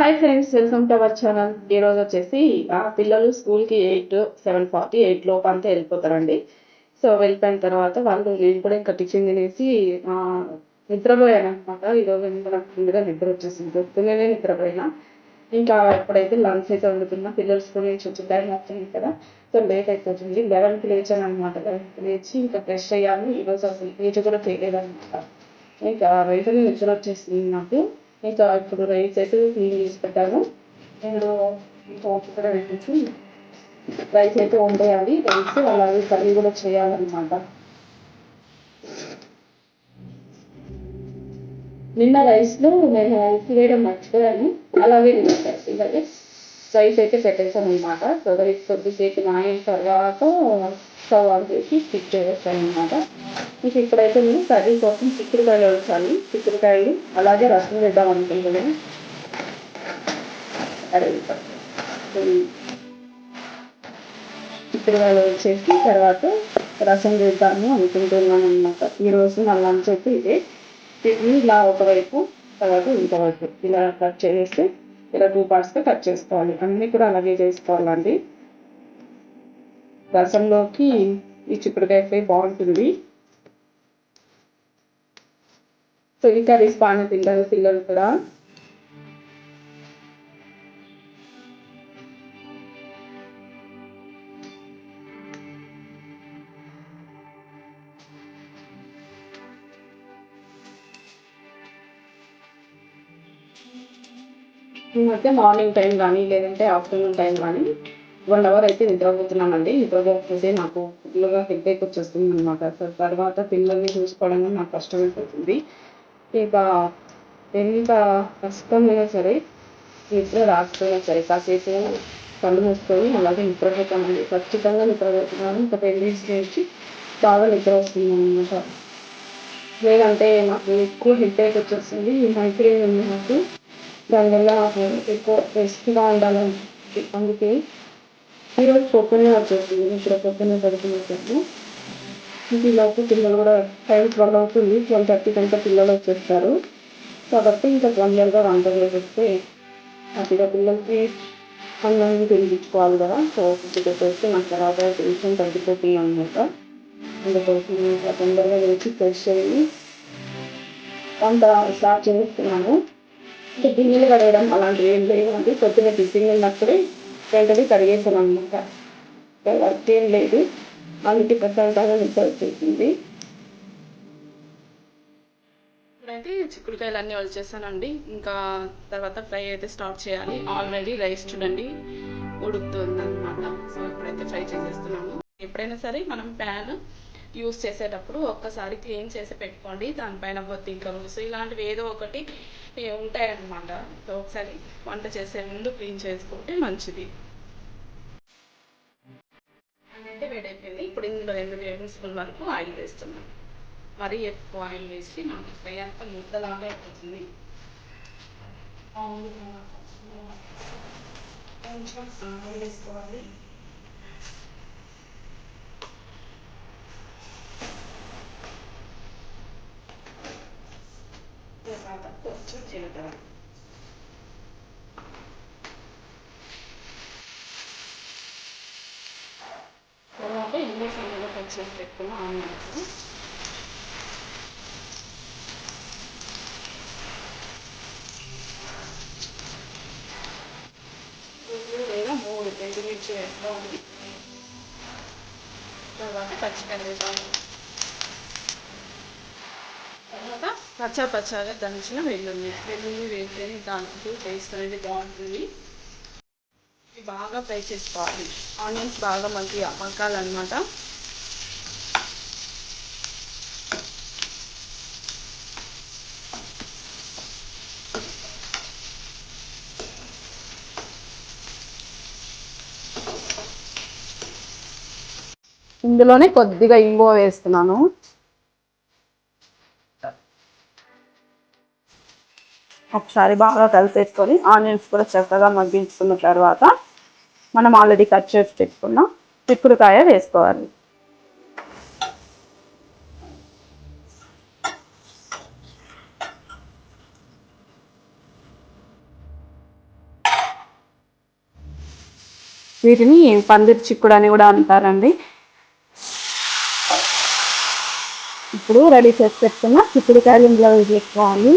Hi friends welcome to our channel ఈరోజు వచ్చేసి ఆ పిల్లలు స్కూల్కి ఎయిట్ సెవెన్ ఫార్టీ ఎయిట్ లోపు అంతా వెళ్ళిపోతారండి. సో వెళ్ళిపోయిన తర్వాత వాళ్ళు నేను కూడా ఇంకా టిఫిన్ తినేసి నిద్రపోయానమాట నిద్రపోయాను అనమాట ఈరోజు ముందుగా నిద్ర వచ్చేసింది. పొద్దున్నే నిద్రపోయినా. ఇంకా ఎప్పుడైతే లంచ్ అయితే వండుతున్నా పిల్లలు స్కూల్ నుంచి వచ్చి టైం అవుతుంది కదా. సో లేట్ అయిపోతుంది. లెవెన్కి లేచాను అనమాట లెవెన్కి లేచి ఇంకా ఫ్రెష్ అయ్యాను. ఈరోజు అసలు లేచి కూడా చేయలేదన్నమాట. ఇంకా రైతు నిద్ర వచ్చేసింది నాకు. ఇంకా ఇప్పుడు రైస్ అయితే క్లీన్ చేసి పెట్టాను. నేను పోపు కూడా పెట్టేసి రైస్ అయితే వండేయాలి. రైస్ అలాగే కర్రీ కూడా చేయాలన్నమాట. నిన్న రైస్లో నేను ఉప్పు వేయడం మర్చిపోయాను. అలాగే ఇలాగే రైస్ అయితే పెట్టేసాను అనమాట సో రైస్ కొద్దిసేపు నాయిన తర్వాత స్టవ్ ఆన్ చేసి స్టిక్ చేస్తాను అనమాట ఇంక ఇప్పుడైతే నేను కర్రీ కోసం చిక్కుడుకాయలు వచ్చాను చిక్కుడుకాయలు అలాగే రసం వేద్దాం అనుకుంటున్నాను. అరే చిక్కుడుకాయలు వచ్చేసి తర్వాత రసం వేద్దాము అనుకుంటున్నాను అనమాట ఈరోజు నా లంచ్ అయితే ఇదే. ఇలా ఒకవైపు తర్వాత ఇంకోవైపు ఇలా కట్ చేసి ఇలా టూ పార్ట్స్గా కట్ చేసుకోవాలి. అన్నీ కూడా అలాగే చేసుకోవాలండి. రసంలోకి ఈ చిక్కుడుకాయ ఫ్రై బాగుంటుంది. సో ఈ కర్రీస్ బాగానే తింటారు పిల్లలు కూడా అయితే మార్నింగ్ టైం కానీ లేదంటే ఆఫ్టర్నూన్ టైం కానీ వన్ అవర్ అయితే నిద్రపోతున్నానండి. నిద్రపోకపోతే నాకు ఫుల్గా హెడ్ఏక్ వచ్చేస్తుంది అనమాట తర్వాత పిల్లల్ని చూసుకోవడం నాకు కష్టమైపోతుంది. ఇక ఎంత కష్టమైనా సరే నిద్ర రాకపోయినా సరే కాసేపు కళ్ళు మూసుకొని అలాగే నిద్రపోతామండి ఖచ్చితంగా నిద్రపోతున్నాను. ఇంకా టెన్ డేస్ నుంచి బాగా నిద్ర వస్తుంది అనమాట లేదంటే నాకు ఎక్కువ హెడ్ఏక్ వచ్చేస్తుంది. మైగ్రేన్ ఉంది నాకు. దానివల్ల నాకు ఎక్కువ రెస్ట్గా ఉండాలని అందుకే ఈరోజు పొద్దున్నే వచ్చేసింది ఇప్పుడు పొద్దున్నే పడుకునేసాను ఈలోపు పిల్లలు కూడా టైం ట్వెల్వ్ అవుతుంది. ట్వెల్వ్ థర్టీ కంటే పిల్లలు వచ్చేస్తారు. కాబట్టి ఇంకా తొందరగా వంట చేసేస్తే హ్యాపీగా పిల్లలకి అన్నం తినిపించుకోవాలి కదా. సో ఫుడ్ పెట్టేస్తే నాకు తర్వాత టెన్షన్ తగ్గిపోతుంది అనమాట అందుకోసం ఇంకా తొందరగా లేచి ఫ్రెష్ అయ్యి వంట స్టార్ట్ చేస్తున్నాను. అంటే గిన్నెలు కడగడం అలాంటివి ఏం లేవండి పొద్దున్న టిఫిన్ వెళ్ళినప్పుడే వెంటనే కడిగేసాను అనమాట వర్క్ ఏం లేదు. అందుకే ప్రశాంతంగా నిద్ర వచ్చేసింది ఇప్పుడైతే చిక్కుడుకాయలు అన్నీ వచ్చేసానండి ఇంకా తర్వాత ఫ్రై అయితే స్టార్ట్ చేయాలి. ఆల్రెడీ రైస్ చూడండి ఉడుకుతుంది అనమాట సో ఇప్పుడైతే ఫ్రై చేసేస్తున్నాము ఎప్పుడైనా సరే మనం ప్యాన్ యూస్ చేసేటప్పుడు ఒక్కసారి క్లీన్ చేసి పెట్టుకోండి. దానిపైన బొత్తింకలు సో ఇలాంటివి ఏదో ఒకటి ఉంటాయన్నమాట. ఒకసారి వంట చేసే ముందు క్లీన్ చేసుకుంటే మంచిది. అంటే వేడైపోయింది ఇప్పుడు ఇందులో రెండు టేబుల్ స్పూన్ వరకు ఆయిల్ వేస్తున్నాం మరీ ఎక్కువ ఆయిల్ వేసి మనకి ఫ్రై అంతా ముద్దలాగా అయిపోతుంది. కొంచెం ఆయిల్ వేసుకోవాలి. తర్వాత కొంచెం జీలకర్ర తర్వాత ఇంగ్లీష్ అందులో కొంచెం పెట్టుకున్న ఆనియన్స్ లేదా మూడు ఎండుమిర్చి వేసుకోవాలి తర్వాత పచ్చిమిరపకాయలు తర్వాత పచ్చా పచ్చగా దంచిన వెల్లుల్లి వెల్లుల్లి వేస్తేనే దానికి టేస్ట్ అనేది బాగుంటుంది. బాగా ఫ్రై చేసుకోవాలి. ఆనియన్స్ బాగా మంచిగా మగ్గాలన్నమాట. ఇందులోనే కొద్దిగా ఇంగువ వేస్తున్నాను. ఒకసారి బాగా కలిపేసుకొని ఆనియన్స్ కూడా చక్కగా మగ్గించుకున్న తర్వాత మనం ఆల్రెడీ కట్ చేసి పెట్టుకున్న చిక్కుడుకాయ వేసుకోవాలి. వీటిని పందిరి చిక్కుడు అని కూడా అంటారండి. ఇప్పుడు రెడీ చేసి పెట్టుకున్న చిక్కుడుకాయలు ఇందులో వేసుకోవాలి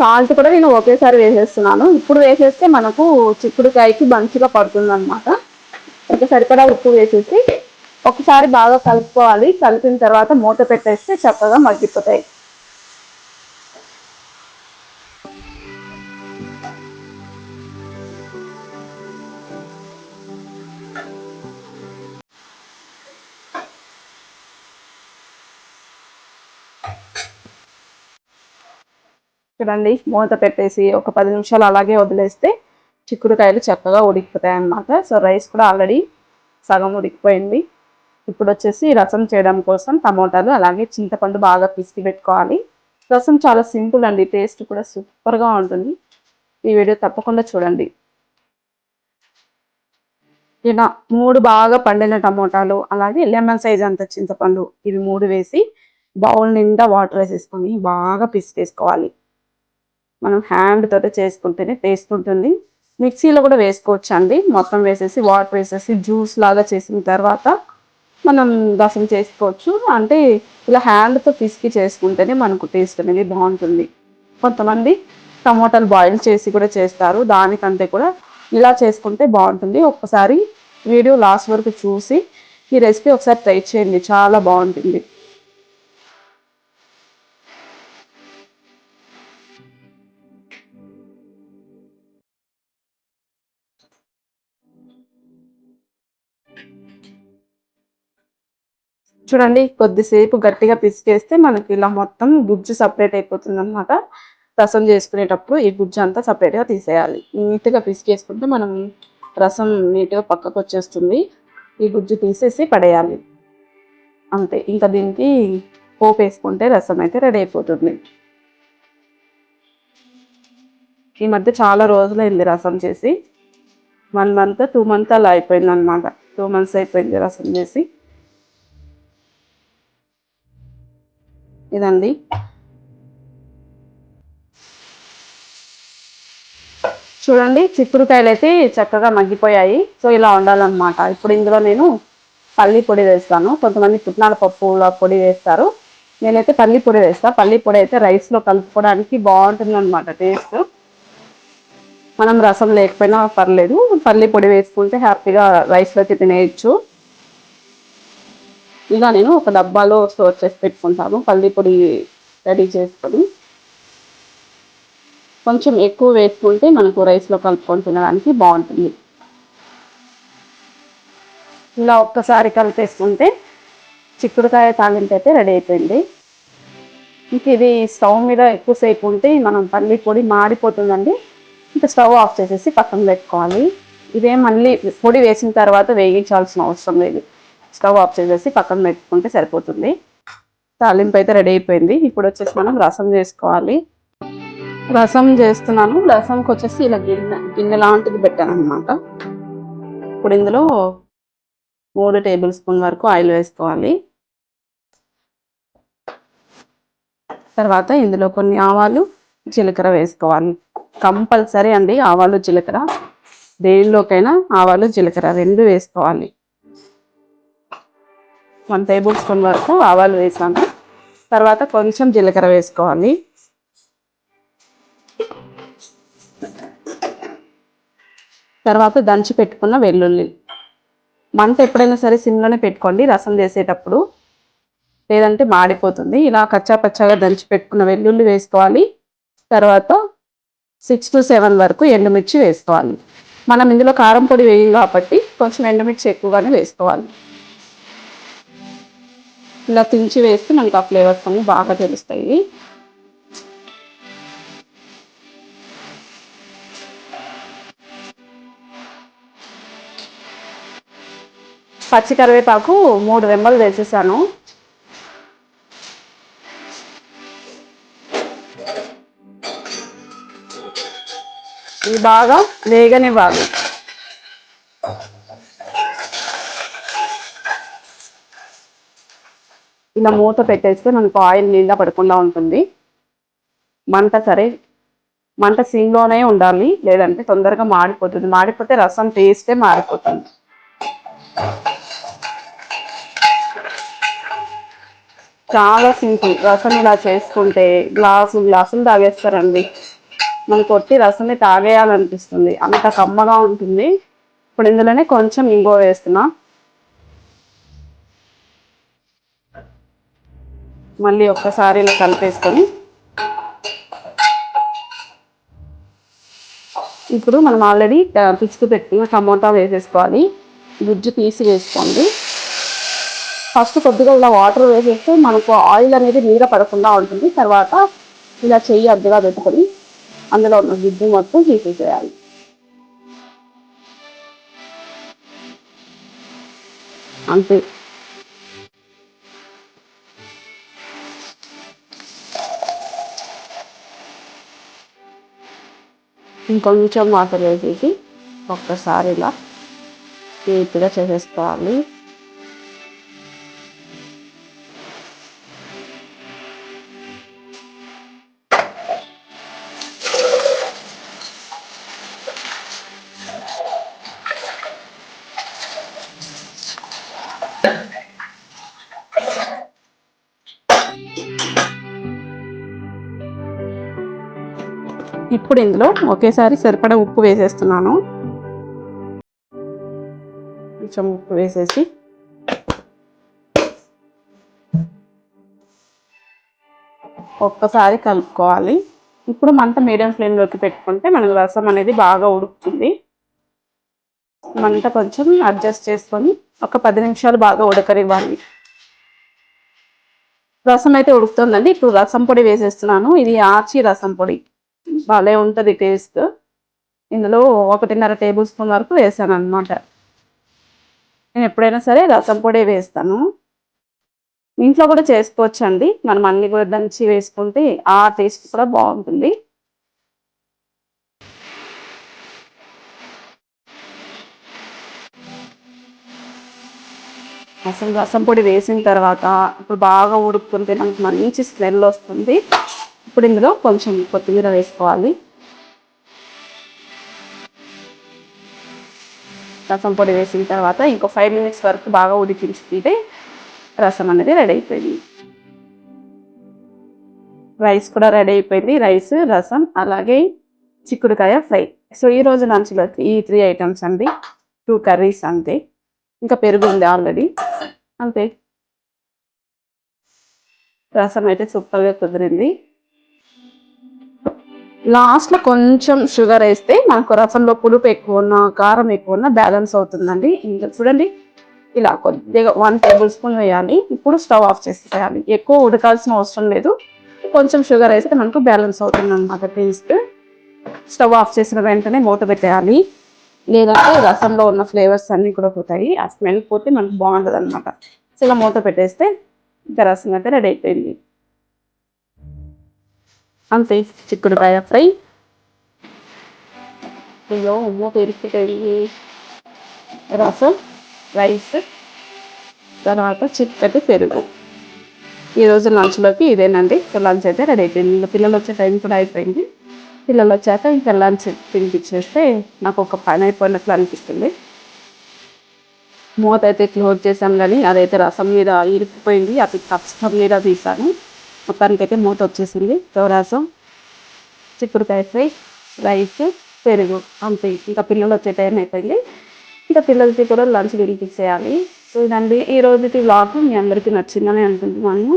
సాల్ట్ కూడా నేను ఒకేసారి వేసేస్తున్నాను. ఇప్పుడు వేసేస్తే మనకు చిక్కుడుకాయకి మంచిగా పడుతుంది అనమాట ఇంకా సరిపడా ఉప్పు వేసేసి ఒకసారి బాగా కలుపుకోవాలి. కలిపిన తర్వాత మూత పెట్టేస్తే చక్కగా మగ్గిపోతాయి. చూడండి మూత పెట్టేసి ఒక పది నిమిషాలు అలాగే వదిలేస్తే చిక్కుడుకాయలు చక్కగా ఉడికిపోతాయి అన్నమాట సో రైస్ కూడా ఆల్రెడీ సగం ఉడికిపోయింది. ఇప్పుడు వచ్చేసి రసం చేయడం కోసం టమోటాలు అలాగే చింతపండు బాగా పిసికి పెట్టుకోవాలి. రసం చాలా సింపుల్ అండి టేస్ట్ కూడా సూపర్గా ఉంటుంది. ఈ వీడియో తప్పకుండా చూడండి. ఇలా మూడు బాగా పండిన టమోటాలు అలాగే లెమన్ సైజ్ అంత చింతపండు ఇవి మూడు వేసి బౌల్ నిండా వాటర్ వేసేసుకొని బాగా పిసికేసుకోవాలి. మనం హ్యాండ్ తోటి చేసుకుంటేనే టేస్ట్ ఉంటుంది. మిక్సీలో కూడా వేసుకోవచ్చు అండి మొత్తం వేసేసి వాటర్ వేసేసి జ్యూస్ లాగా చేసిన తర్వాత మనం రసం చేసుకోవచ్చు. అంటే ఇలా హ్యాండ్తో పిసికి చేసుకుంటేనే మనకు టేస్ట్ అనేది బాగుంటుంది. కొంతమంది టమోటాలు బాయిల్ చేసి కూడా చేస్తారు. దానికంటే కూడా ఇలా చేసుకుంటే బాగుంటుంది. ఒక్కసారి వీడియో లాస్ట్ వరకు చూసి ఈ రెసిపీ ఒకసారి ట్రై చేయండి. చాలా బాగుంటుంది. చూడండి కొద్దిసేపు గట్టిగా పిసికేస్తే మనకి ఇలా మొత్తం గుజ్జు సపరేట్ అయిపోతుంది అనమాట రసం చేసుకునేటప్పుడు ఈ గుజ్జు అంతా సపరేట్గా తీసేయాలి. నీట్గా పిసికేసుకుంటే మనం రసం నీట్గా పక్కకు వచ్చేస్తుంది ఈ గుజ్జు తీసేసి పడేయాలి. అంతే. ఇంకా దీనికి పోపు వేసుకుంటే రసం అయితే రెడీ అయిపోతుంది. ఈ మధ్య చాలా రోజులైంది రసం చేసి. వన్ మంత్ టూ మంత్ అలా అయిపోయింది అనమాట టూ మంత్స్ అయిపోయింది రసం చేసి. ఇదండి. చూడండి చిక్కుడుకాయలు అయితే చక్కగా మగ్గిపోయాయి. సో ఇలా ఉండాలన్నమాట. ఇప్పుడు ఇందులో నేను పల్లి పొడి వేస్తాను. కొంతమంది పుట్నాల పప్పుల పొడి వేస్తారు. నేనైతే పల్లి పొడి వేస్తాను పల్లి పొడి అయితే రైస్లో కలుపుకోవడానికి బాగుంటుంది అనమాట టేస్ట్. మనం రసం లేకపోయినా పర్లేదు. పల్లి పొడి వేసుకుంటే హ్యాపీగా రైస్లోకి తినేయచ్చు. ఇలా నేను ఒక డబ్బాలో స్టోర్ చేసి పెట్టుకుంటాను. పల్లి పొడి రెడీ చేసుకొని కొంచెం ఎక్కువ వేసుకుంటే మనకు రైస్లో కలుపుకొని తినడానికి బాగుంటుంది. ఇలా ఒక్కసారి కలిపేసుకుంటే చిక్కుడుకాయ తాలింపు అయితే రెడీ అయిపోయింది. ఇంక ఇది స్టవ్ మీద ఎక్కువసేపు ఉంటే మనం పల్లి పొడి మాడిపోతుందండి. ఇంకా స్టవ్ ఆఫ్ చేసేసి పక్కన పెట్టుకోవాలి. ఇదే మళ్ళీ పొడి వేసిన తర్వాత వేయించాల్సిన అవసరం లేదు. స్టవ్ ఆఫ్ చేసేసి పక్కన పెట్టుకుంటే సరిపోతుంది. తాలింపు అయితే రెడీ అయిపోయింది. ఇప్పుడు వచ్చేసి మనం రసం చేసుకోవాలి. రసం చేస్తున్నాను. రసంకి వచ్చేసి ఇలా గిన్నె గిన్నె లాంటిది పెట్టాను అనమాట ఇప్పుడు ఇందులో మూడు టేబుల్ స్పూన్ వరకు ఆయిల్ వేసుకోవాలి. తర్వాత ఇందులో కొన్ని ఆవాలు జీలకర్ర వేసుకోవాలి. కంపల్సరీ అండి ఆవాలు జీలకర్ర. దేనిలోకైనా ఆవాలు జీలకర్ర రెండు వేసుకోవాలి. వన్ టేబుల్ స్పూన్ వరకు ఆవాలు వేసాను. తర్వాత కొంచెం జీలకర్ర వేసుకోవాలి. తర్వాత దంచి పెట్టుకున్న వెల్లుల్లి. మంట ఎప్పుడైనా సరే సిమ్లోనే పెట్టుకోండి రసం చేసేటప్పుడు. లేదంటే మాడిపోతుంది. ఇలా కచ్చా పచ్చాగా దంచి పెట్టుకున్న వెల్లుల్లి వేసుకోవాలి. తర్వాత సిక్స్ టు సెవెన్ వరకు ఎండుమిర్చి వేసుకోవాలి. మనం ఇందులో కారం పొడి వేయం కాబట్టి కొంచెం ఎండుమిర్చి ఎక్కువగానే వేసుకోవాలి. ఇలా తుంచి వేస్తే మనకు ఆ ఫ్లేవర్స్ అన్నీ బాగా తెలుస్తాయి. పచ్చి కరివేపాకు మూడు వెంబలు వేసేసాను. ఇది బాగా వేగనివ్వాలి. ఇలా మూత పెట్టేస్తే మనకు ఆయిల్ నీళ్ళ పడకుండా ఉంటుంది. మంట సరే మంట సిమ్లోనే ఉండాలి. లేదంటే తొందరగా మాడిపోతుంది. మాడిపోతే రసం టేస్టే మారిపోతుంది. చాలా సింపుల్. రసం ఇలా చేసుకుంటే గ్లాసు గ్లాసులు తాగేస్తారండి. మనకు కొట్టి రసంని తాగేయాలనిపిస్తుంది. అంత కమ్మగా ఉంటుంది. ఇప్పుడు ఇందులోనే కొంచెం ఇంగో వేస్తున్నా. మళ్ళీ ఒక్కసారి ఇలా కలిపేసుకొని ఇప్పుడు మనం ఆల్రెడీ పిచ్చుకు పెట్టి టమోటా వేసేసుకోవాలి. గుజ్జు తీసి వేసుకోండి. ఫస్ట్ కొద్దిగా ఇలా వాటర్ వేసేస్తే మనకు ఆయిల్ అనేది నీర పడకుండా ఉంటుంది. తర్వాత ఇలా చెయ్యి అద్దెగా పెట్టుకొని అందులో ఉన్న గుజ్జు మొత్తం తీసేసేయాలి. అంతే. ఇంకొంచెం వాటర్ వేసేసి ఒక్కసారి ఇలా నీట్గా చేసేసుకోవాలి. ఇప్పుడు ఇందులో ఒకేసారి సరిపడా ఉప్పు వేసేస్తున్నాను. కొంచెం ఉప్పు వేసేసి ఒక్కసారి కలుపుకోవాలి. ఇప్పుడు మంట మీడియం ఫ్లేమ్లోకి పెట్టుకుంటే మనకు రసం అనేది బాగా ఉడుకుతుంది. మంట కొంచెం అడ్జస్ట్ చేసుకొని ఒక పది నిమిషాలు బాగా ఉడకనివ్వాలి. రసం అయితే ఉడుకుతుందండి. ఇప్పుడు రసం పొడి వేసేస్తున్నాను. ఇది ఆచి రసం పొడి. భలే ఉంటుంది టేస్ట్. ఇందులో ఒకటిన్నర టేబుల్ స్పూన్ వరకు వేసాను అనమాట నేను ఎప్పుడైనా సరే రసం పొడి వేస్తాను. ఇంట్లో కూడా చేసుకోవచ్చు అండి మనం అన్ని కూడా దంచి వేసుకుంటే ఆ టేస్ట్ కూడా బాగుంటుంది. అసలు రసం పొడి వేసిన తర్వాత ఇప్పుడు బాగా ఉడుకుతుంటే మనకి మంచి స్మెల్ వస్తుంది. ఇప్పుడు ఇందులో కొంచెం కొత్తిమీర వేసుకోవాలి. రసం పొడి వేసిన తర్వాత ఇంకో ఫైవ్ మినిట్స్ వరకు బాగా ఉడికించుకుంటే రసం అనేది రెడీ అయిపోయింది. రైస్ కూడా రెడీ అయిపోయింది. రైస్ రసం అలాగే చిక్కుడుకాయ ఫ్రై. సో ఈ రోజు లంచ్లో ఈ త్రీ ఐటమ్స్ అండి. టూ కర్రీస్ అంతే. ఇంకా పెరుగు ఉంది ఆల్రెడీ అంతే. రసం అయితే సూపర్గా కుదిరింది. లాస్ట్లో కొంచెం షుగర్ వేస్తే మనకు రసంలో పులుపు ఎక్కువ ఉన్న కారం ఎక్కువ ఉన్న బ్యాలెన్స్ అవుతుందండి. ఇంకా చూడండి ఇలా కొద్దిగా వన్ టేబుల్ స్పూన్ వేయాలి. ఇప్పుడు స్టవ్ ఆఫ్ చేసేయాలి ఎక్కువ ఉడకాల్సిన అవసరం లేదు. కొంచెం షుగర్ వేస్తే మనకు బ్యాలెన్స్ అవుతుంది అనమాట టేస్ట్. స్టవ్ ఆఫ్ చేసిన వెంటనే మూత పెట్టేయాలి. లేదంటే రసంలో ఉన్న ఫ్లేవర్స్ అన్నీ కూడా పోతాయి. ఆ స్మెల్ పోతే మనకు బాగుంటుంది అనమాట సో ఇలా మూత పెట్టేస్తే ఇంకా రసం అయితే రెడీ అయిపోయింది. అంతే చిక్కుడుకాయ ఫ్రై. అయ్యో మూత ఇరికిపోయింది రసం రైస్ తర్వాత చిక్కటి పెరుగు. ఈరోజు లంచ్లోకి ఇదేనండి. లంచ్ అయితే రెడీ అయిపోయింది. పిల్లలు వచ్చే టైం కూడా అయిపోయింది. పిల్లలు వచ్చాక ఇంకా లంచ్ తినిపించేస్తే నాకు ఒక పని అయిపోయినట్లు అనిపిస్తుంది. మూత అయితే క్లోజ్ చేసాం కానీ అదైతే రసం మీద ఇరికిపోయింది అది కష్టం మీద తీసాను మొత్తానికి అయితే మూత వచ్చేసింది. తోరాసం చిక్కుడుకాయ ఫ్రై రైస్ పెరుగు అంతే. ఇంకా పిల్లలు వచ్చే టైం అయిపోయింది. ఇంకా పిల్లలకి కూడా లంచ్ తినిపించేయాలి సో ఇదండి ఈ రోజుకి వ్లాగ్. మీ అందరికీ నచ్చిందని అనుకుంటున్నాను.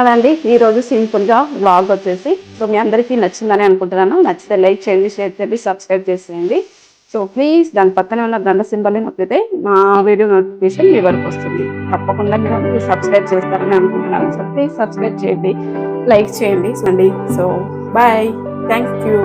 అదండి ఈరోజు సింపుల్గా వ్లాగ్ వచ్చేసి. సో మీ అందరికీ నచ్చిందని అనుకుంటున్నాను. నచ్చితే లైక్ చేయండి షేర్ చేయండి సబ్స్క్రైబ్ చేసేయండి. సో ప్లీజ్ దాని పక్కనే ఉన్న గంట సింబల్ని నొక్కితే మా వీడియో నోటిఫికేషన్ మీ వరకు వస్తుంది. తప్పకుండా మీరు సబ్స్క్రైబ్ చేస్తారని అనుకుంటున్నాను. సో ప్లీజ్ సబ్స్క్రైబ్ చేయండి లైక్ చేయండి. అండి సో బాయ్ థ్యాంక్ యూ